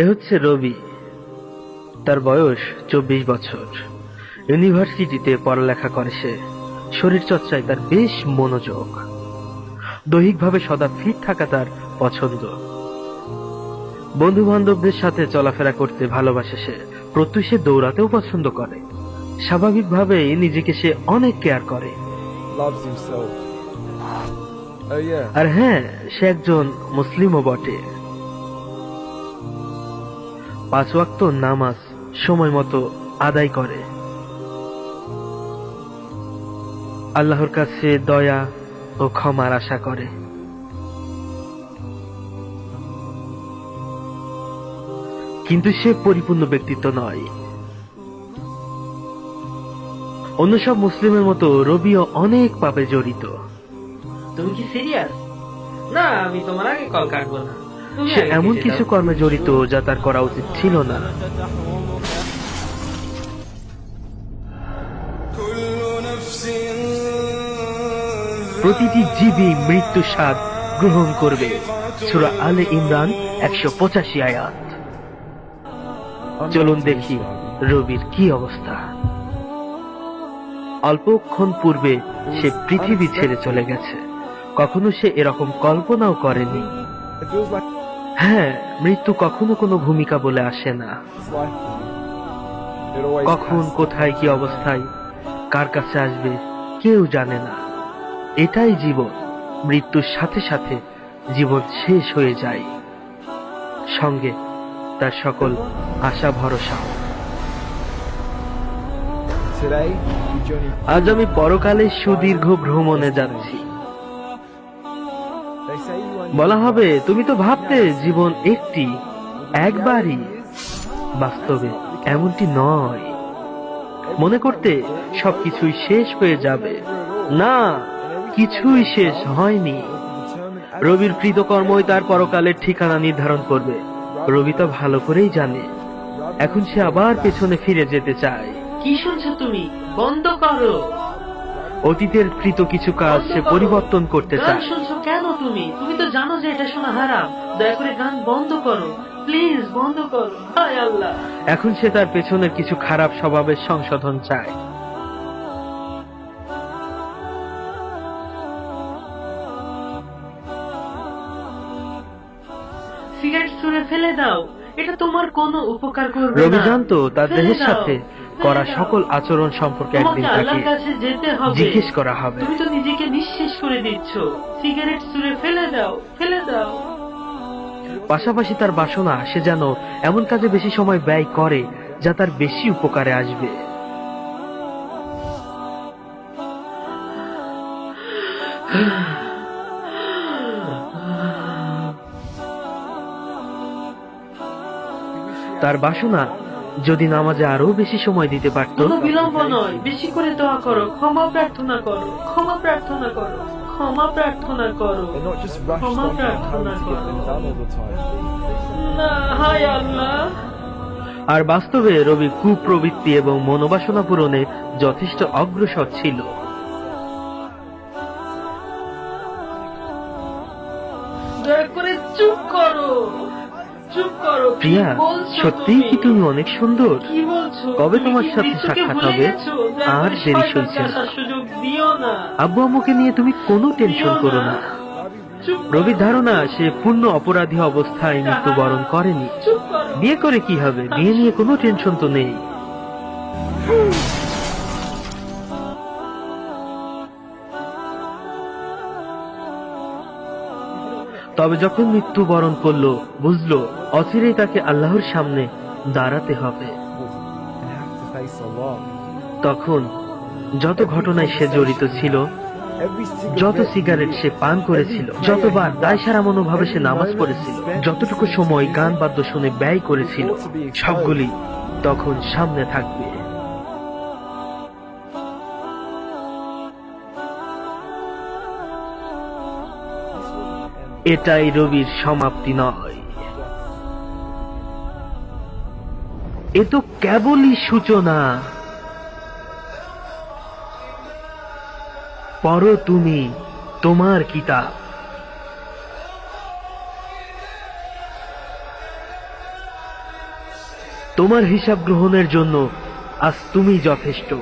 এ হচ্ছে রবি। তার বয়স চব্বিশ বছর। ইউনিভার্সিটিতে পড়ালেখা করে সে। শরীর চর্চায় তার বেশ মনোযোগ। দৈহিকভাবে সদা ফিট থাকা তার পছন্দ। বন্ধু বান্ধবদের সাথে চলাফেরা করতে ভালোবাসে সে। প্রত্যুষ দৌড়াতেও পছন্দ করে। স্বাভাবিকভাবেই নিজেকে সে অনেক কেয়ার করে. Oh. আর হ্যাঁ সে একজন মুসলিমও বটে। পাঁচ ওয়াক্ত নামাজ সময় মতো আদায় করে। আল্লাহর কাছে দয়া ও ক্ষমার আশা করে। কিন্তু সে পরিপূর্ণ ব্যক্তিত্ব নয়। অন্য সব মুসলিমের মতো রবিও অনেক পাপে জড়িত। তুমি কি সিরিয়াস? না, আমি তোমার আগে কল কাটবো না। সে এমন কিছু কর্মে জড়িত যা তার করা উচিত ছিল না। প্রতিটি জীবী মৃত্যু স্বাদ গ্রহণ করবে। সুরা আলে ইমরান একশো পঁচাশি আয়াত। চলুন দেখি রবির কি অবস্থা। অল্পক্ষণ পূর্বে সে পৃথিবী ছেড়ে চলে গেছে। কখনো সে এরকম কল্পনাও করেনি। হ্যাঁ মৃত্যু কখনো কোনো ভূমিকা বলে আসে না। কখন কোথায় কি অবস্থায় কার কাছে আসবে কেউ জানে না। এটাই জীবন। মৃত্যুর সাথে সাথে জীবন শেষ হয়ে যায়। সঙ্গে তার সকল আশা ভরসা. আজ আমি পরকালে সুদীর্ঘ ভ্রমণে যাচ্ছি। বলা হবে তুমি তো ভাবতে জীবন একটি একবারই। বাস্তবে এমনটি নয়। মনে করতে সবকিছুই শেষ হয়ে যাবে। না কিছুই শেষ হয়নি। রবির কৃতকর্মই তার পরকালের ঠিকানা নির্ধারণ করবে। রবি তা ভালো করেই জানে। এখন সে আবার পেছনে ফিরে যেতে চায়। কি শুনছো তুমি? বন্ধ করো। অতীতের কৃত কিছু কাজ সে পরিবর্তন করতে চায়। তুমি? তুমি তো জানো যে এটা শোনা হারাম। দয়া করে গান বন্ধ করো। প্লিজ বন্ধ করো। হায় আল্লাহ। এখন সে তার পেছনের কিছু খারাপ স্বভাবের সংশোধন চায়। সিগারেট ছুঁড়ে ফেলে দাও। এটা তোমার কোনো উপকার করবে রবি জানতো তার দেহের সাথে করা সকল আচরণ সম্পর্কে একদিন তাকে জিজ্ঞেস করা হবে। তুমি তো নিজেকে নিঃশেষ করে দিচ্ছ। সিগারেট ছুঁড়ে ফেলে দাও ফেলে দাও। পাশাপাশি তার বাসনা সে যেন এমন কাজে বেশি সময় ব্যয় করে যা তার বেশি উপকারে আসবে। তার বাসনা যদি নামাজে আরও বেশি সময় দিতে পারত বিলম্ব নয়। বেশি করে দোয়া করো ক্ষমা প্রার্থনা করো ক্ষমা প্রার্থনা করো ক্ষমা প্রার্থনা করো ক্ষমা প্রার্থনা করো। হায় আর বাস্তবে রবি কুপ্রবৃত্তি এবং মনোবাসনা পূরণে যথেষ্ট অগ্রসর ছিল। দয়া করে চুপ করো। চুপ করো প্রিয়া সত্যিই কি তুমি? অনেক সুন্দর? কি বলছো? কবে তোমার সাথে সাক্ষাৎ হবে? আর দেরি সুযোগ দিও না। আব্বু আম্মুকে নিয়ে তুমি কোনো টেনশন করো না। রবির ধারণা সে পূর্ণ অপরাধী অবস্থায় মৃত্যুবরণ করেনি। বিয়ে করে কি হবে? বিয়ে নিয়ে কোনো টেনশন তো নেই। তবে যখন মৃত্যুবরণ করল, বুঝলো অচিরেই তাকে আল্লাহর সামনে দাঁড়াতে হবে. তখন যত ঘটনায় সে জড়িত ছিল, যত সিগারেট সে পান করেছিল, যতবার দায় সারা মনোভাবে সে নামাজ পড়েছিল, যতটুকু সময় গান বাদ্য শুনে ব্যয় করেছিল, সবগুলি তখন সামনে থাকবে এটাই রবির সমাপ্তি নয়। এ তো কেবলই সূচনা। পড়ো তুমি তোমার কিতাব। তোমার হিসাব গ্রহণের জন্য আজ তুমি যথেষ্ট।